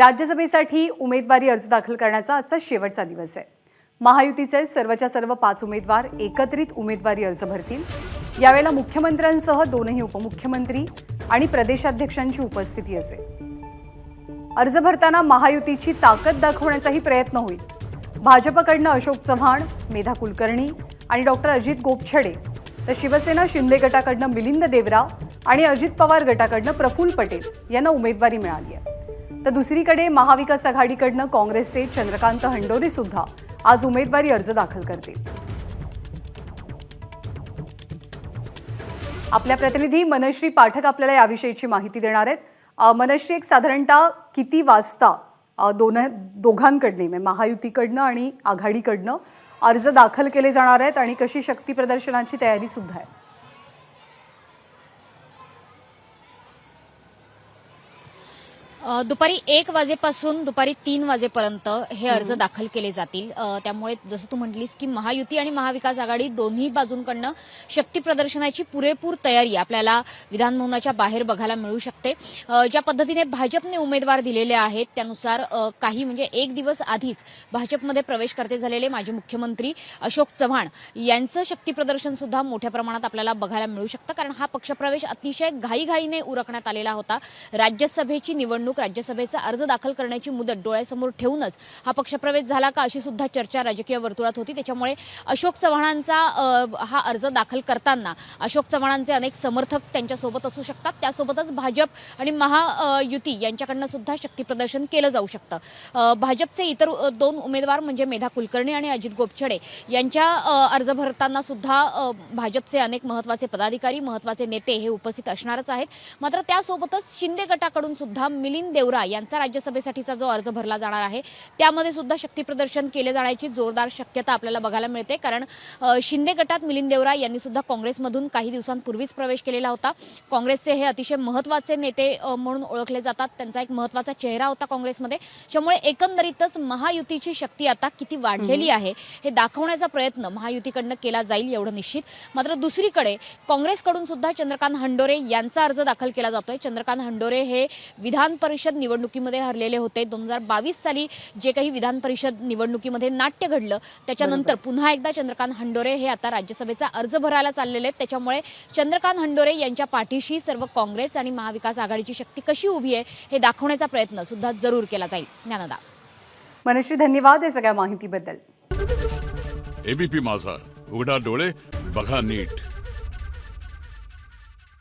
राज्यसभेसाठी उमेदवारी अर्ज दाखल करण्याचा आजचा शेवटचा दिवस आहे. महायुतीचे सर्वच्या सर्व पाच उमेदवार एकत्रित उमेदवारी अर्ज भरतील. यावेळेला मुख्यमंत्र्यांसह दोनही उपमुख्यमंत्री आणि प्रदेशाध्यक्षांची उपस्थिती असेल. अर्ज भरताना महायुतीची ताकद दाखवण्याचाही प्रयत्न होईल. भाजपकडनं अशोक चव्हाण मेधा कुलकर्णी आणि डॉक्टर अजित गोपछडे तर शिवसेना शिंदे गटाकडनं मिलिंद देवरा आणि अजित पवार गटाकडनं प्रफुल्ल पटेल यांना उमेदवारी मिळाली आहे. तर दुसरीकडे महाविकास आघाडीकडनं काँग्रेसचे चंद्रकांत हंडोरे सुद्धा आज उमेदवारी अर्ज दाखल करतील. आपल्या प्रतिनिधी मनश्री पाठक आपल्याला याविषयीची माहिती देणार आहेत. मनश्री एक साधारणतः किती वाजता दोन दोघांकडने म्हणजे महायुतीकडनं आणि आघाडीकडनं अर्ज दाखल केले जाणार आहेत आणि कशी शक्ती प्रदर्शनाची तयारी सुद्धा आहे? दुपारी एक वाजेपासून दुपारी तीन वाजेपर्यंत हे अर्ज दाखल केले जातील. त्यामुळे जसं तू म्हटलीस की महायुती आणि महाविकास आघाडी दोन्ही बाजूंकडनं शक्ती प्रदर्शनाची पुरेपूर तयारी आपल्याला विधानभवनाच्या बाहेर बघायला मिळू शकते. ज्या पद्धतीने भाजपने उमेदवार दिलेले आहेत त्यानुसार काही म्हणजे एक दिवस आधीच भाजपमध्ये प्रवेश करते झालेले माजी मुख्यमंत्री अशोक चव्हाण यांचं शक्ती प्रदर्शन सुद्धा मोठ्या प्रमाणात आपल्याला बघायला मिळू शकतं. कारण हा पक्षप्रवेश अतिशय घाईघाईने उरकण्यात आलेला होता. राज्यसभेची निवडणूक राज्यसभेचा अर्ज दाखल करण्याची मुदत डोळ्यासमोर ठेवूनच हा पक्षप्रवेश झाला का अशी सुद्धा चर्चा राजकीय वर्तुळात होती. त्याच्यामुळे अशोक चव्हाणांचा हा अर्ज दाखल करताना अशोक चव्हाणांचे अनेक समर्थक त्यांच्यासोबत असू शकतात. त्यासोबतच भाजप आणि महायुती यांच्याकडनं सुद्धा शक्ती प्रदर्शन केलं जाऊ शकतं. भाजपचे इतर दोन उमेदवार म्हणजे मेधा कुलकर्णी आणि अजित गोपछडे यांच्या अर्ज भरताना सुद्धा भाजपचे अनेक महत्त्वाचे पदाधिकारी महत्त्वाचे नेते हे उपस्थित असणारच आहेत. मात्र त्यासोबतच शिंदे गटाकडून सुद्धा मिलिंद देवरा यांचा राज्यसभेसाठीचा जो अर्ज भरला जाणार आहे त्यामध्ये सुद्धा शक्ती प्रदर्शन केले जाण्याची जोरदार शक्यता आपल्याला बघायला मिळते. कारण शिंदे गटात मिलिंद देवरा यांनी सुद्धा काँग्रेसमधून काही दिवसांपूर्वीच प्रवेश केलेला होता. काँग्रेसचे हे अतिशय महत्त्वाचे नेते म्हणून ओळखले जातात. त्यांचा एक महत्त्वाचा चेहरा होता काँग्रेसमध्ये. त्यामुळे एकंदरीतच महायुतीची शक्ती आता किती वाढलेली आहे हे दाखवण्याचा प्रयत्न महायुतीकडनं केला जाईल एवढं निश्चित. मात्र दुसरीकडे काँग्रेसकडून सुद्धा चंद्रकांत हंडोरे यांचा अर्ज दाखल केला जातोय. चंद्रकांत हंडोरे हे विधान परिषद निवडणुकीमध्ये हरलेले होते. दोन हजार बावीस साली जे काही विधान परिषद निवडणुकीमध्ये नाट्य घडलं त्याच्यानंतर पुन्हा एकदा चंद्रकांत हंडोरे हे आता राज्यसभेचा अर्ज भरायला चाललेले आहेत. त्याच्यामुळे चंद्रकांत हंडोरे यांच्या पाठीशी सर्व काँग्रेस आणि महाविकास आघाडीची शक्ती कशी उभी आहे हे दाखवण्याचा प्रयत्न सुद्धा जरूर केला जाईल. ज्ञानदा. मनश्री धन्यवाद या सगळ्या माहितीबद्दल. एबीपी माझा. उघडा डोळे बघा नीट.